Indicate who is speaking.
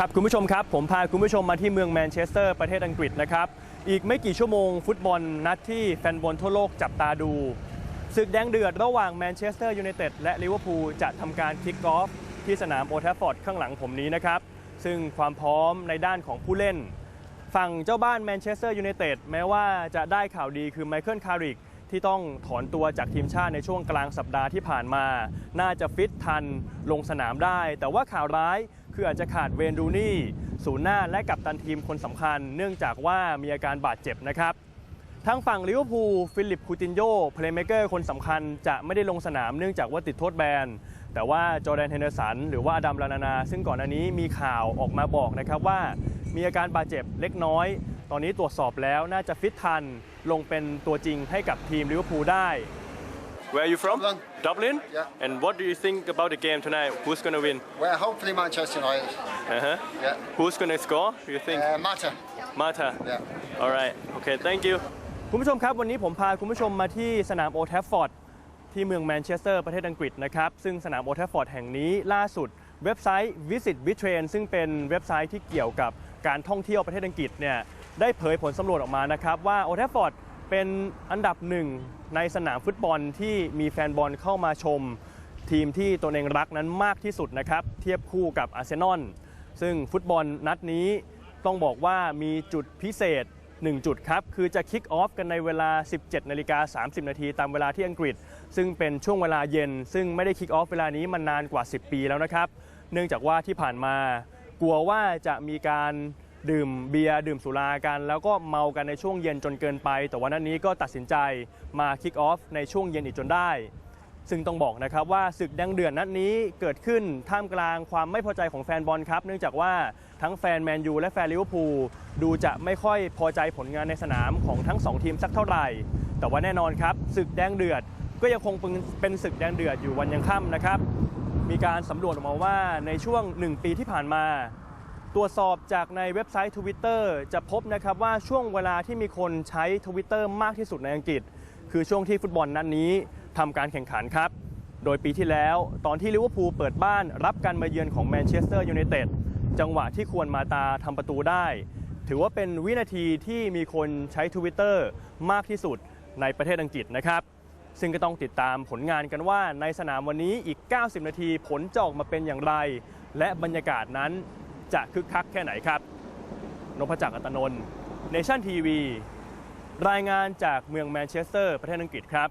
Speaker 1: ครับคุณผู้ชมครับ ผมพาคุณผู้ชมมาที่เมืองแมนเชสเตอร์ประเทศอังกฤษนะครับ อีกไม่กี่ชั่วโมงฟุตบอลนัดที่แฟนบอลทั่วโลกจับตาดูศึกแดงเดือดระหว่างแมนเชสเตอร์ยูไนเต็ดและลิเวอร์พูลจะทำการคิกกอล์ฟที่สนามโอลด์แทฟฟอร์ดข้างหลังผมนี้นะครับ ซึ่งความพร้อมในด้านของผู้เล่น ฝั่งเจ้าบ้านแมนเชสเตอร์ยูไนเต็ดแม้ว่าจะได้ข่าวดีคือไมเคิลคาริกที่ต้องถอนตัวจากทีมชาติในช่วงกลางสัปดาห์ที่ผ่านมา น่าจะฟิตทันลงสนามได้ แต่ว่าข่าวร้าย คืออาจจะขาดเวนดูนี่ศูนย์หน้าและกัปตันทีมคนสำคัญ เนื่องจากว่ามีอาการบาดเจ็บนะครับทางฝั่งลิเวอร์พูลฟิลิปคูตินโยเพลย์เมเกอร์คนสำคัญจะไม่ได้ลงสนามเนื่องจากว่าติดโทษแบน แต่ว่าจอร์แดนเฮนเดอร์สันหรือว่าอดัมลานานา ซึ่งก่อนหน้านี้มีข่าวออกมาบอกนะครับว่ามีอาการบาดเจ็บเล็กน้อย ตอนนี้ตรวจสอบแล้วน่าจะฟิตทันลงเป็นตัวจริงให้กับทีมลิเวอร์พูลได้ Where are you from?
Speaker 2: Dublin.
Speaker 1: Dublin?
Speaker 2: Yeah.
Speaker 1: And what do you think about the game tonight? Who's going to win?
Speaker 2: Well, hopefully Manchester United.
Speaker 1: Uh-huh.
Speaker 2: Yeah.
Speaker 1: Who's going to score? Do you think?
Speaker 2: Uh, Mata.
Speaker 1: Mata.
Speaker 2: Yeah.
Speaker 1: Alright. Okay. Thank you. คุณผู้ชมครับ วันนี้ผมพาคุณผู้ชมมาที่สนามโอลด์แทฟฟอร์ดที่เมืองแมนเชสเตอร์ประเทศอังกฤษนะครับ ซึ่งสนามโอลด์แทฟฟอร์ดแห่งนี้ล่าสุดเว็บไซต์ Visit b i t r a i n ซึ่งเป็นเว็บไซต์ที่เกี่ยวกับการท่องเที่ยวประเทศอังกฤษเนี่ยได้เผยผลสำรวจออกมานะครับว่าโอลด์แทฟฟอร์ด เป็นอันดับหนึ่งในสนามฟุตบอลที่มีแฟนบอลเข้ามาชม ทีมที่ตนเองรักนั้นมากที่สุดนะครับ เทียบคู่กับอาร์เซนอลซึ่งฟุตบอลนัดนี้ต้องบอกว่ามีจุดพิเศษ 1 จุดครับ คือจะคิกออฟกันในเวลา 17นาฬิกา30 นาทีตามเวลาที่อังกฤษ ซึ่งเป็นช่วงเวลาเย็น ซึ่งไม่ได้คิกออฟเวลานี้มานานกว่า 10 ปีแล้วนะครับ เนื่องจากว่าที่ผ่านมากลัวว่าจะมีการ ดื่มเบียร์ดื่มสุรากัน แล้วก็เมากันในช่วงเย็นจนเกินไป แต่วันนั้นนี้ก็ตัดสินใจมาคิกออฟในช่วงเย็นอีกจนได้ ซึ่งต้องบอกนะครับว่าศึกแดงเดือดนัดนี้เกิดขึ้นท่ามกลางความไม่พอใจของแฟนบอลครับ เนื่องจากว่าทั้งแฟนแมนยูและแฟนลิเวอร์พูลดูจะไม่ค่อยพอใจผลงานในสนามของทั้งสองทีมสักเท่าไหร่ แต่ว่าแน่นอนครับศึกแดงเดือดก็ยังคงเป็นเป็นศึกแดงเดือดอยู่วันยังค่ำนะครับ มีการสำรวจออกมาว่าในช่วง 1 ปีที่ผ่านมา ตรวจสอบจากในเว็บไซต์ Twitter จะพบนะครับว่าช่วงเวลาที่มีคนใช้ Twitter มากที่สุดในอังกฤษ คือช่วงที่ฟุตบอลนัดนนี้ทำการแข่งขันครับ โดยปีที่แล้วตอนที่ลิเวอร์พูลเปิดบ้านรับการมาเยือนของแมนเชสเตอร์ยูไนเต็ดจังหวะที่ควรมาตาทำประตูได้ ถือว่าเป็นวินาทีที่มีคนใช้ Twitter มากที่สุดในประเทศอังกฤษนะครับ ซึ่งก็ต้องติดตามผลงานกันว่าในสนามวันนี้อีก 90 นาทีผลจะออกมาเป็นอย่างไร และบรรยากาศนั้น จะคึกคักแค่ไหนครับนพจักรอัตนนท์เนชั่นทีวี รายงานจากเมืองแมนเชสเตอร์ ประเทศอังกฤษครับ